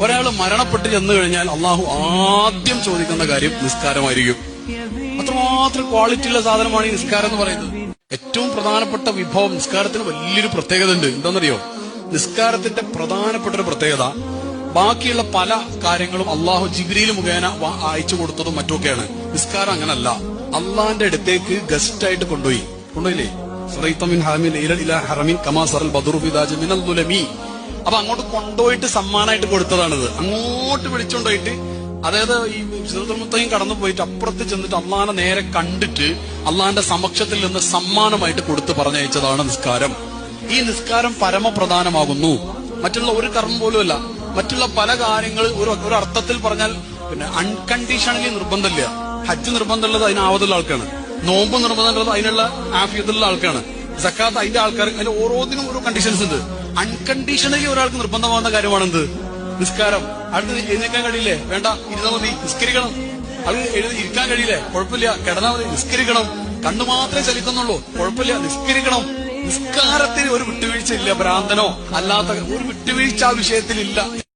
ഒരാൾ മരണപ്പെട്ട് ചെന്നു കഴിഞ്ഞാൽ അള്ളാഹു ആദ്യം ചോദിക്കുന്ന കാര്യം നിസ്കാരമായിരിക്കും. അത്രമാത്രം ക്വാളിറ്റി ഉള്ള സാധനമാണ് ഈ നിസ്കാരം എന്ന് പറയുന്നത്. ഏറ്റവും പ്രധാനപ്പെട്ട വിഭവം നിസ്കാരത്തിന് വലിയൊരു പ്രത്യേകത ഉണ്ട് എന്താണെന്നറിയോ? നിസ്കാരത്തിന്റെ പ്രധാനപ്പെട്ട ഒരു പ്രത്യേകത ബാക്കിയുള്ള പല കാര്യങ്ങളും അള്ളാഹു ജിബ്രീൽ മുഖേന അയച്ചു കൊടുത്തതും മറ്റുമൊക്കെയാണ്. നിസ്കാരം അങ്ങനല്ല. അള്ളാന്റെ അടുത്തേക്ക് ഗസ്റ്റ് ആയിട്ട് കൊണ്ടുപോയി. കൊണ്ടുപോയില്ലേ? മിനൽ അപ്പൊ അങ്ങോട്ട് കൊണ്ടുപോയിട്ട് സമ്മാനമായിട്ട് കൊടുത്തതാണിത്. അങ്ങോട്ട് വിളിച്ചുകൊണ്ടുപോയിട്ട് അതായത് ഈ സിറുത്തമുത്തയും കടന്നു പോയിട്ട് അപ്പുറത്ത് ചെന്നിട്ട് അള്ളാഹാനെ നേരെ കണ്ടിട്ട് അള്ളാഹാന്റെ സമക്ഷത്തിൽ നിന്ന് സമ്മാനമായിട്ട് കൊടുത്ത് പറഞ്ഞയച്ചതാണ് നിസ്കാരം. ഈ നിസ്കാരം പരമപ്രധാനമാകുന്നു. മറ്റുള്ള ഒരു കർമ്മം പോലുമല്ല മറ്റുള്ള പല കാര്യങ്ങൾ ഒരു ഒരു അർത്ഥത്തിൽ പറഞ്ഞാൽ പിന്നെ അൺകണ്ടീഷണലി നിർബന്ധമില്ല. ഹജ്ജ് നിർബന്ധമുള്ളത് അതിന് ആവതുള്ള ആൾക്കാണ്. നോമ്പ് നിർബന്ധമുള്ളത് അതിനുള്ള ആഫിയത്തുള്ള ആൾക്കാണ്. സക്കാത്ത് അതിന്റെ ആൾക്കാർ അതിന്റെ ഓരോന്നിനും ഓരോ കണ്ടീഷൻസ് ഉണ്ട്. അൺകണ്ടീഷണലി ഒരാൾക്ക് നിർബന്ധമാകുന്ന കാര്യമാണെന്ത്? നിസ്കാരം. അടുത്ത് എഴുന്നേക്കാൻ കഴിയില്ലേ? വേണ്ട. ഇരുന്നാ മതി. നിസ്കരിക്കണം. അത് എഴുതി ഇരിക്കാൻ കഴിയില്ലേ? കുഴപ്പമില്ല. കിടന്നാ മതി. നിസ്കരിക്കണം. കണ്ണു മാത്രമേ ചലിക്കുന്നുള്ളൂ. കുഴപ്പമില്ല. നിസ്കരിക്കണം. നിസ്കാരത്തിന് ഒരു വിട്ടുവീഴ്ച ഇല്ല ഭ്രാന്തനോ. അല്ലാത്ത ഒരു വിട്ടുവീഴ്ച ആ വിഷയത്തിലില്ല.